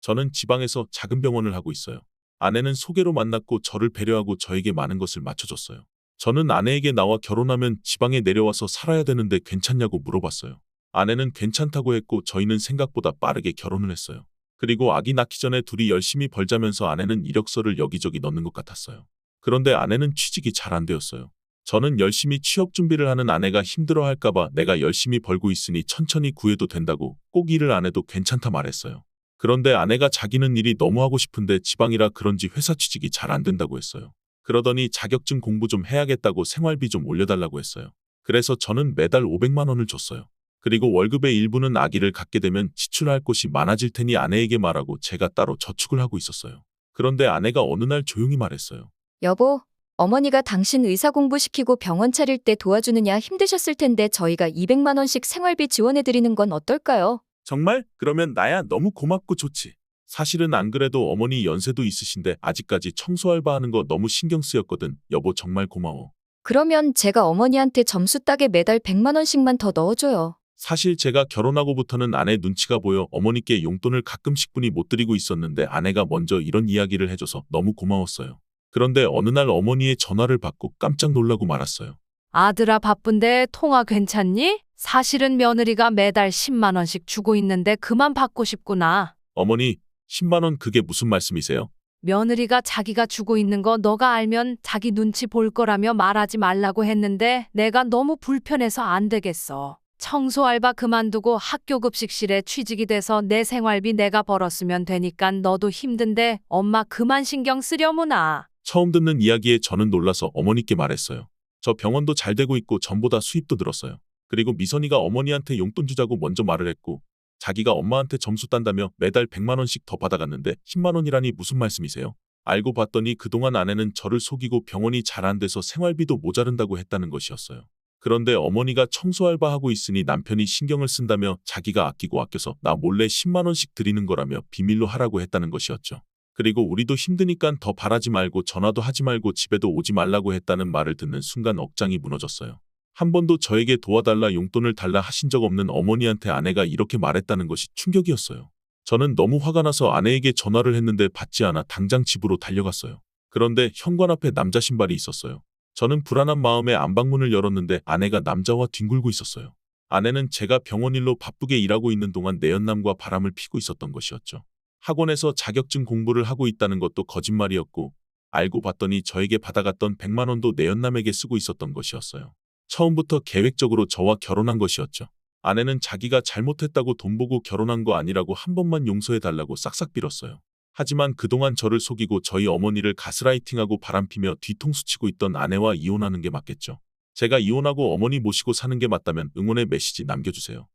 저는 지방에서 작은 병원을 하고 있어요. 아내는 소개로 만났고 저를 배려하고 저에게 많은 것을 맞춰줬어요. 저는 아내에게 나와 결혼하면 지방에 내려와서 살아야 되는데 괜찮냐고 물어봤어요. 아내는 괜찮다고 했고 저희는 생각보다 빠르게 결혼을 했어요. 그리고 아기 낳기 전에 둘이 열심히 벌자면서 아내는 이력서를 여기저기 넣는 것 같았어요. 그런데 아내는 취직이 잘 안 되었어요. 저는 열심히 취업 준비를 하는 아내가 힘들어 할까봐 내가 열심히 벌고 있으니 천천히 구해도 된다고 꼭 일을 안 해도 괜찮다 말했어요. 그런데 아내가 자기는 일이 너무 하고 싶은데 지방이라 그런지 회사 취직이 잘 안 된다고 했어요. 그러더니 자격증 공부 좀 해야겠다고 생활비 좀 올려달라고 했어요. 그래서 저는 매달 500만 원을 줬어요. 그리고 월급의 일부는 아기를 갖게 되면 지출할 곳이 많아질 테니 아내에게 말하고 제가 따로 저축을 하고 있었어요. 그런데 아내가 어느 날 조용히 말했어요. 여보, 어머니가 당신 의사 공부시키고 병원 차릴 때 도와주느냐 힘드셨을 텐데 저희가 200만 원씩 생활비 지원해 드리는 건 어떨까요? 정말? 그러면 나야 너무 고맙고 좋지. 사실은 안 그래도 어머니 연세도 있으신데 아직까지 청소 알바하는 거 너무 신경 쓰였거든. 여보 정말 고마워. 그러면 제가 어머니한테 점수 따게 매달 100만 원씩만 더 넣어줘요. 사실 제가 결혼하고부터는 아내 눈치가 보여 어머니께 용돈을 가끔씩뿐이 못 드리고 있었는데 아내가 먼저 이런 이야기를 해줘서 너무 고마웠어요. 그런데 어느 날 어머니의 전화를 받고 깜짝 놀라고 말았어요. 아들아 바쁜데 통화 괜찮니? 사실은 며느리가 매달 10만 원씩 주고 있는데 그만 받고 싶구나. 어머니, 10만 원 그게 무슨 말씀이세요? 며느리가 자기가 주고 있는 거 너가 알면 자기 눈치 볼 거라며 말하지 말라고 했는데 내가 너무 불편해서 안 되겠어. 청소 알바 그만두고 학교 급식실에 취직이 돼서 내 생활비 내가 벌었으면 되니까 너도 힘든데 엄마 그만 신경 쓰려무나. 처음 듣는 이야기에 저는 놀라서 어머니께 말했어요. 저 병원도 잘 되고 있고 전보다 수입도 늘었어요. 그리고 미선이가 어머니한테 용돈 주자고 먼저 말을 했고 자기가 엄마한테 점수 딴다며 매달 100만 원씩 더 받아갔는데 10만 원이라니 무슨 말씀이세요? 알고 봤더니 그동안 아내는 저를 속이고 병원이 잘 안 돼서 생활비도 모자른다고 했다는 것이었어요. 그런데 어머니가 청소 알바하고 있으니 남편이 신경을 쓴다며 자기가 아끼고 아껴서 나 몰래 10만 원씩 드리는 거라며 비밀로 하라고 했다는 것이었죠. 그리고 우리도 힘드니까 더 바라지 말고 전화도 하지 말고 집에도 오지 말라고 했다는 말을 듣는 순간 억장이 무너졌어요. 한 번도 저에게 도와달라 용돈을 달라 하신 적 없는 어머니한테 아내가 이렇게 말했다는 것이 충격이었어요. 저는 너무 화가 나서 아내에게 전화를 했는데 받지 않아 당장 집으로 달려갔어요. 그런데 현관 앞에 남자 신발이 있었어요. 저는 불안한 마음에 안방문을 열었는데 아내가 남자와 뒹굴고 있었어요. 아내는 제가 병원 일로 바쁘게 일하고 있는 동안 내연남과 바람을 피고 있었던 것이었죠. 학원에서 자격증 공부를 하고 있다는 것도 거짓말이었고 알고 봤더니 저에게 받아갔던 100만 원도 내연남에게 쓰고 있었던 것이었어요. 처음부터 계획적으로 저와 결혼한 것이었죠. 아내는 자기가 잘못했다고 돈 보고 결혼한 거 아니라고 한 번만 용서해 달라고 싹싹 빌었어요. 하지만 그동안 저를 속이고 저희 어머니를 가스라이팅하고 바람피며 뒤통수 치고 있던 아내와 이혼하는 게 맞겠죠. 제가 이혼하고 어머니 모시고 사는 게 맞다면 응원의 메시지 남겨주세요.